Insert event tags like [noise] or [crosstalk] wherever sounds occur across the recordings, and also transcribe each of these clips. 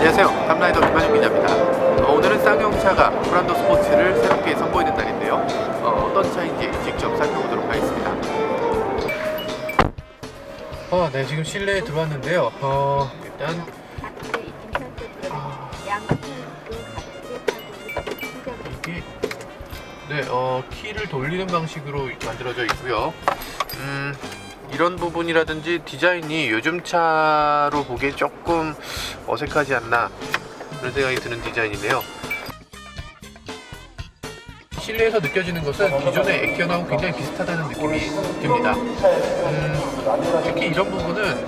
안녕하세요. 탑라이더 김한용 기자입니다. 어, 오늘은 쌍용차가 브란도 스포츠를 새롭게 선보이는 날인데요. 어, 떤 차인지 직접 살펴보도록 하겠습니다. 어, 네, 지금 실내에 들어왔는데요. 어, 일단 네, 어, 키를 돌리는 방식으로 만들어져 있고요. 음, 이런 부분이라든지 디자인이 요즘 차로 보기에 조금 어색하지 않나 그런 생각이 드는 디자인인데요. 실내에서 느껴지는 것은 기존의 액티언하고 굉장히 비슷하다는 느낌이 듭니다. 음, 특히 이런 부분은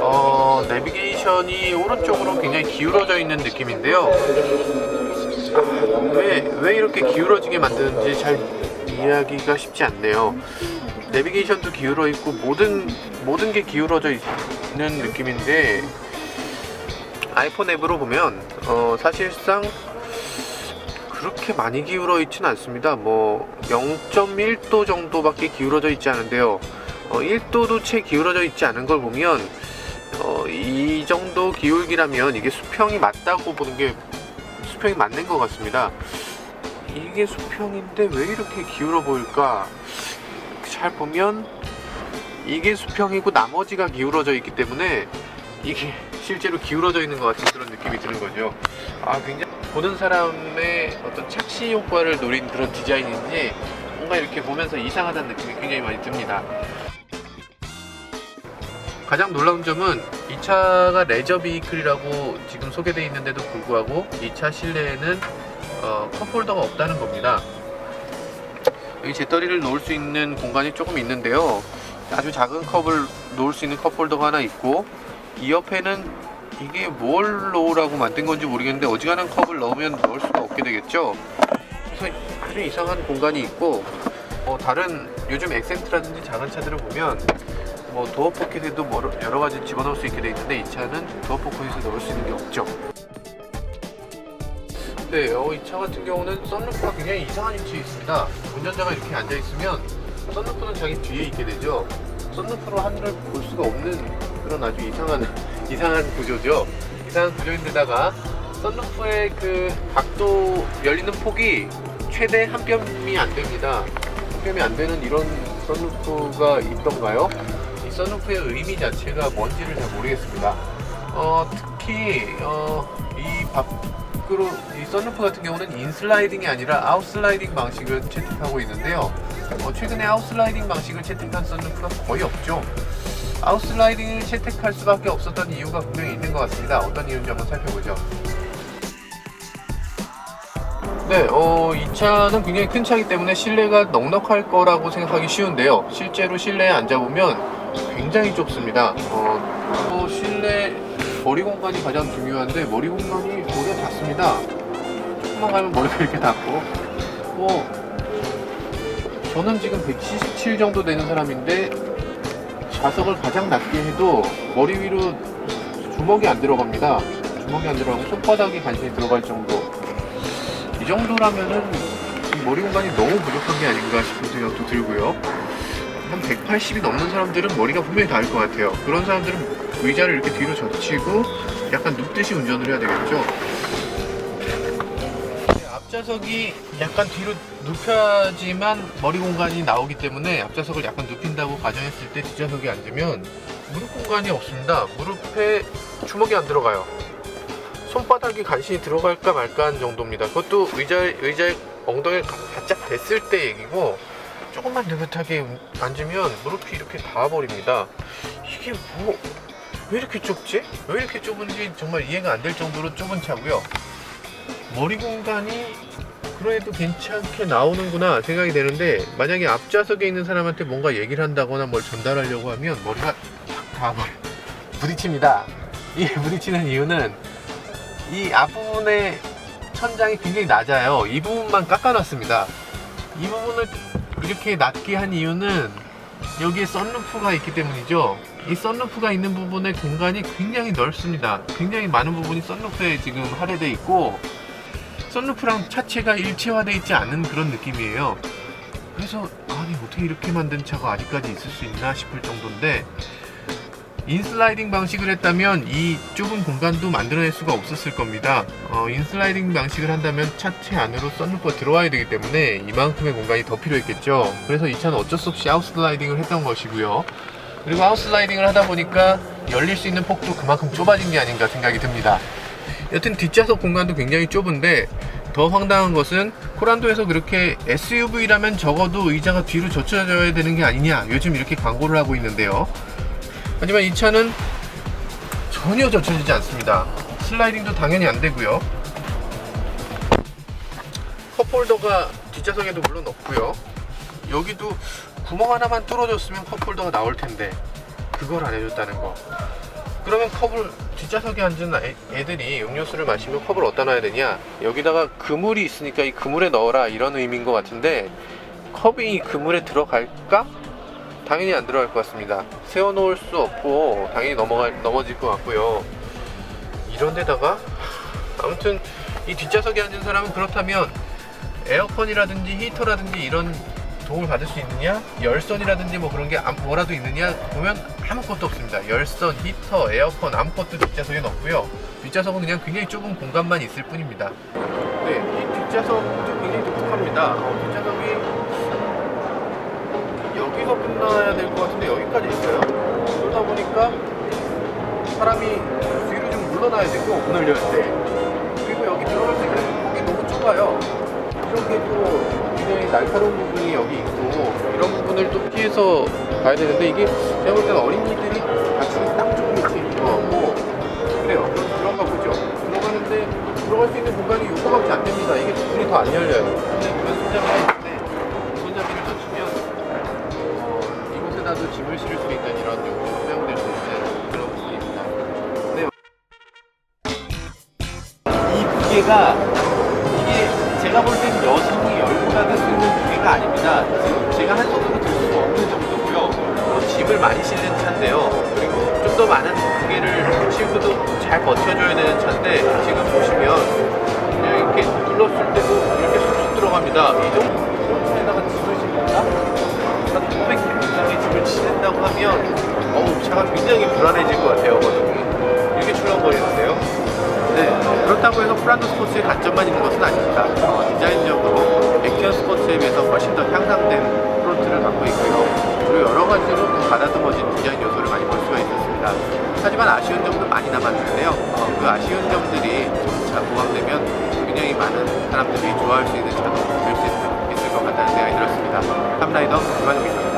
어, 내비게이션이 오른쪽으로 굉장히 기울어져 있는 느낌인데요. 왜, 왜 이렇게 기울어지게 만드는지 잘 이해하기가 쉽지 않네요. 내비게이션도 기울어 있고 모든 모든 게 기울어져 있는 느낌인데 아이폰 앱으로 보면 어, 사실상 그렇게 많이 기울어 있지는 않습니다. 뭐 0.1도 정도밖에 기울어져 있지 않은데요. 어, 1도도 채 기울어져 있지 않은 걸 보면 어, 이 정도 기울기라면 이게 수평이 맞다고 보는 게 수평이 맞는 것 같습니다. 이게 수평인데 왜 이렇게 기울어 보일까? 잘 보면 이게 수평이고 나머지가 기울어져 있기 때문에 이게 실제로 기울어져 있는 것 같은 그런 느낌이 드는 거죠. 아, 굉장히 보는 사람의 어떤 착시 효과를 노린 그런 디자인인지 뭔가 이렇게 보면서 이상하다는 느낌이 굉장히 많이 듭니다. 가장 놀라운 점은 이 차가 레저 비이클이라고 지금 소개되어 있는데도 불구하고 이 차 실내에는 어, 컵홀더가 없다는 겁니다. 여기 배터리를 놓을 수 있는 공간이 조금 있는데요. 아주 작은 컵을 놓을 수 있는 컵홀더가 하나 있고 이 옆에는 이게 뭘 넣으라고 만든 건지 모르겠는데 어지간한 컵을 넣으면 넣을 수가 없게 되겠죠. 그래서 아주 이상한 공간이 있고 어, 다른 요즘 엑센트라든지 작은 차들을 보면 뭐 도어 포켓에도 뭐 여러 가지 집어넣을 수 있게 돼 있는데 이 차는 도어 포켓에 넣을 수 있는 게 없죠. 네, 어, 이 차 같은 경우는 썬루프가 굉장히 이상한 위치에 있습니다. 운전자가 이렇게 앉아 있으면 썬루프는 자기 뒤에 있게 되죠. 썬루프로 하늘을 볼 수가 없는 그런 아주 이상한 [laughs] 이상한 구조죠. 이상한 구조인데다가 썬루프의 그 각도 열리는 폭이 최대 한 뼘이 안 됩니다. 한 뼘이 안 되는 이런 썬루프가 있던가요? 이 썬루프의 의미 자체가 뭔지를 잘 모르겠습니다. 어, 특히 어, 이 밖으로 이 썬루프 같은 경우는 인슬라이딩이 아니라 아웃슬라이딩 방식을 채택하고 있는데요. 어, 최근에 아웃슬라이딩 방식을 채택한 썬루프가 거의 없죠. 아웃슬라이딩을 채택할 수밖에 없었던 이유가 분명히 있는 것 같습니다. 어떤 이유인지 한번 살펴보죠. 네, 어, 이 차는 굉장히 큰 차이기 때문에 실내가 넉넉할 거라고 생각하기 쉬운데요. 실제로 실내에 앉아보면 굉장히 좁습니다. 어, 또 실내 머리 공간이 가장 중요한데 머리 공간이 머리가 닿습니다. 조금만 가면 머리가 이렇게 닿고 뭐 저는 지금 177 정도 되는 사람인데 좌석을 가장 낮게 해도 머리 위로 주먹이 안 들어갑니다. 주먹이 안 들어가고 손바닥이 간신히 들어갈 정도. 이 정도라면은 이 머리 공간이 너무 부족한 게 아닌가 싶은 생각도 들고요. 한 180이 넘는 사람들은 머리가 분명히 닿을 것 같아요. 그런 사람들은 의자를 이렇게 뒤로 젖히고 약간 눕듯이 운전을 해야 되겠죠. 네, 앞좌석이 약간 뒤로 눕혀야지만 머리 공간이 나오기 때문에 앞좌석을 약간 눕힌다고 가정했을 때 뒷좌석에 앉으면 무릎 공간이 없습니다. 무릎에 주먹이 안 들어가요. 손바닥이 간신히 들어갈까 말까 한 정도입니다. 그것도 의자, 의자에 엉덩이를 바짝 댔을 때 얘기고 조금만 느긋하게 앉으면 무릎이 이렇게 닿아버립니다. 이게 뭐, 왜 이렇게 좁지? 왜 이렇게 좁은지 정말 이해가 안 될 정도로 좁은 차고요. 머리 공간이 그래도 괜찮게 나오는구나 생각이 되는데 만약에 앞좌석에 있는 사람한테 뭔가 얘기를 한다거나 뭘 전달하려고 하면 머리가 탁 닿아버려 부딪힙니다. 이 [laughs] 부딪히는 이유는 이 앞부분의 천장이 굉장히 낮아요. 이 부분만 깎아놨습니다. 이 부분을 이렇게 낮게 한 이유는 여기에 썬루프가 있기 때문이죠. 이 썬루프가 있는 부분의 공간이 굉장히 넓습니다. 굉장히 많은 부분이 썬루프에 지금 할애되어 있고 썬루프랑 차체가 일체화되어 있지 않은 그런 느낌이에요. 그래서 아니 어떻게 이렇게 만든 차가 아직까지 있을 수 있나 싶을 정도인데 인슬라이딩 방식을 했다면 이 좁은 공간도 만들어낼 수가 없었을 겁니다. 어, 인슬라이딩 방식을 한다면 차체 안으로 썬루프가 들어와야 되기 때문에 이만큼의 공간이 더 필요했겠죠. 그래서 이 차는 어쩔 수 없이 아웃슬라이딩을 했던 것이고요. 그리고 아웃슬라이딩을 하다 보니까 열릴 수 있는 폭도 그만큼 좁아진 게 아닌가 생각이 듭니다. 여튼 뒷좌석 공간도 굉장히 좁은데 더 황당한 것은 코란도에서 그렇게 SUV라면 적어도 의자가 뒤로 젖혀져야 되는 게 아니냐 요즘 이렇게 광고를 하고 있는데요. 하지만 이 차는 전혀 젖혀지지 않습니다. 슬라이딩도 당연히 안 되고요. 컵홀더가 뒷좌석에도 물론 없고요. 여기도 구멍 하나만 뚫어줬으면 컵홀더가 나올 텐데 그걸 안 해줬다는 거. 그러면 컵을 뒷좌석에 앉은 애- 애들이 음료수를 마시면 컵을 어디다 놔야 되냐? 여기다가 그물이 있으니까 이 그물에 넣어라 이런 의미인 것 같은데 컵이 이 그물에 들어갈까? 당연히 안 들어갈 것 같습니다. 세워놓을 수 없고 당연히 넘어갈 넘어질 것 같고요. 이런 데다가 아무튼 이 뒷좌석에 앉은 사람은 그렇다면 에어컨이라든지 히터라든지 이런 도움을 받을 수 있느냐? 열선이라든지 뭐 그런 게 뭐라도 있느냐? 보면 아무것도 없습니다. 열선, 히터, 에어컨 아무것도 뒷좌석에는 없고요. 뒷좌석은 그냥 굉장히 좁은 공간만 있을 뿐입니다. 네, 이 뒷좌석도 굉장히 독특합니다. 어, 뒷좌석이 여기서 끝나야 될 것 같은데 여기까지 있어요. 그러다 보니까 사람이 뒤로 좀 물러나야 되고 문을 열 때. 그리고 여기 들어갈 수 있는 폭이 너무 좁아요. 이런 게또 굉장히 날카로운 부분이 여기 있고 이런 부분을 또 피해서 가야 되는데 이게 제가 볼 때는 어린이들이 같이 딱 조금 밑에 있는 것 같고 그래요. 그럼 들어가 보죠. 들어가는데 들어갈 수 있는 공간이 요거밖에 안 됩니다. 이게 문이 더 안 열려요. 이 무게가 이게 제가 볼 때는 여성이 열고 닫을 수 있는 무게가 아닙니다. 지금 제가 한 손으로 들 수가 없는 정도고요. 또 짐을 많이 실는 차인데요. 그리고 좀 더 많은 무게를 싣고도 잘 버텨줘야 되는 차인데 지금 보시면 그냥 이렇게 눌렀을 때도 이렇게 쑥쑥 들어갑니다. 이 정도 이런 차에다가 짐을 실는다? 한 500kg 이상의 짐을 실는다고 하면 어우 차가 굉장히 불안해질 것 같아요. 프란도 스포츠의 단점만 있는 것은 아닙니다. 어, 디자인적으로 액티언 스포츠에 비해서 훨씬 더 향상된 프론트를 갖고 있고요. 그리고 여러 가지로 또 가다듬어진 디자인 요소를 많이 볼 수가 있었습니다. 하지만 아쉬운 점도 많이 남았는데요. 어, 그 아쉬운 점들이 좀잘 보강되면 굉장히 많은 사람들이 좋아할 수 있는 차도 될 수 있을 것 같다는 생각이 들었습니다. 탑라이더 김만욱입니다.